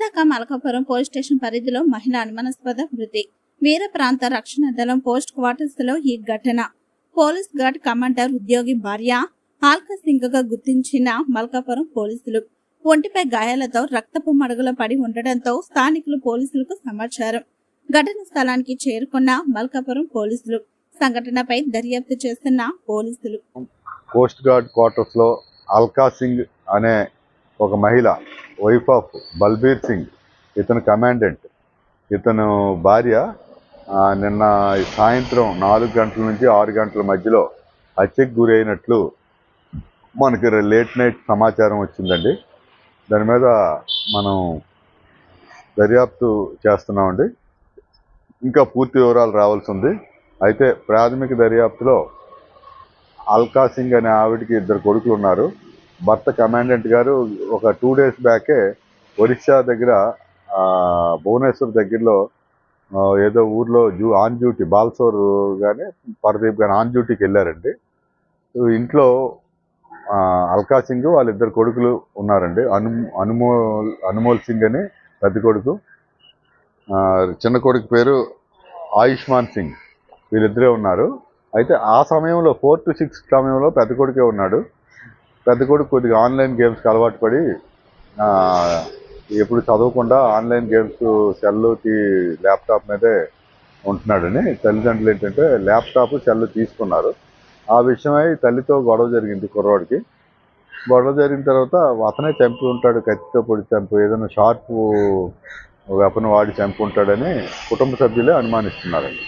Malkapuram police station పరిధిలో మహిళ అనుమానాస్పద మృతి. వీర ప్రాంత రక్షణ దళం పోస్ట్ క్వార్టర్స్లో ఈ ఘటన. పోలీస్ గార్డ్ కమాండర్ ఉద్యోగి భార్య ఆల్కా సింగ్గా గుర్తించిన మల్కాపురం పోలీసులు. ఒంటిపై గాయాలతో రక్తపు మడుగుల పడి ఉండడంతో స్థానికులు పోలీసులకు సమాచారం. ఘటన స్థలానికి చేరుకున్న మల్కాపురం పోలీసులు. సంఘటనపై దర్యాప్తు చేస్తున్న పోలీసులు. కోస్ట్ గార్డ్ క్వార్టర్స్లో అల్కా సింగ్ అనే ఒక మహిళ వైఫ్ ఆఫ్ బల్బీర్ సింగ్ ఇతను కమాండెంట్. ఇతను భార్య నిన్న సాయంత్రం నాలుగు గంటల నుంచి ఆరు గంటల మధ్యలో హత్యకు గురైనట్లు మనకి లేట్ నైట్ సమాచారం వచ్చిందండి. దాని మీద మనం దర్యాప్తు చేస్తున్నామండి. ఇంకా పూర్తి వివరాలు రావాల్సి ఉంది అయితే ప్రాథమిక దర్యాప్తులో అల్కా సింగ్ అనే ఆవిడకి ఇద్దరు కొడుకులు ఉన్నారు భర్త కమాండెంట్ గారు ఒక టూ డేస్ బ్యాకే ఒరిస్సా దగ్గర భువనేశ్వర్ దగ్గరలో ఏదో ఊర్లో జూ ఆన్ డ్యూటీ బాల్సోర్ కానీ పరదీప్ కానీ ఆన్ డ్యూటీకి వెళ్ళారండి. ఇంట్లో అల్కా సింగ్ వాళ్ళిద్దరు కొడుకులు ఉన్నారండి. అను అనుమోల్ అనుమోల్ సింగ్ అని పెద్ద కొడుకు. చిన్న కొడుకు పేరు ఆయుష్మాన్ సింగ్. వీళ్ళిద్దరే ఉన్నారు. అయితే ఆ సమయంలో ఫోర్ టు సిక్స్ సమయంలో పెద్ద కొడుకే ఉన్నాడు. పెద్ద కొడుకు కొద్దిగా ఆన్లైన్ గేమ్స్కి అలవాటు పడి ఎప్పుడు చదవకుండా ఆన్లైన్ గేమ్స్ సెల్కి ల్యాప్టాప్ మీదే ఉంటున్నాడని తల్లిదండ్రులు ఏంటంటే ల్యాప్టాప్ సెల్ తీసుకున్నారు. ఆ విషయమై తల్లితో గొడవ జరిగింది కుర్రవాడికి గొడవ జరిగిన తర్వాత అతనే చంపి ఉంటాడు కత్తితో పొడి చంపు ఏదైనా షార్ప్ వెపన్ వాడి చంపి ఉంటాడని కుటుంబ సభ్యులే అనుమానిస్తున్నారండి.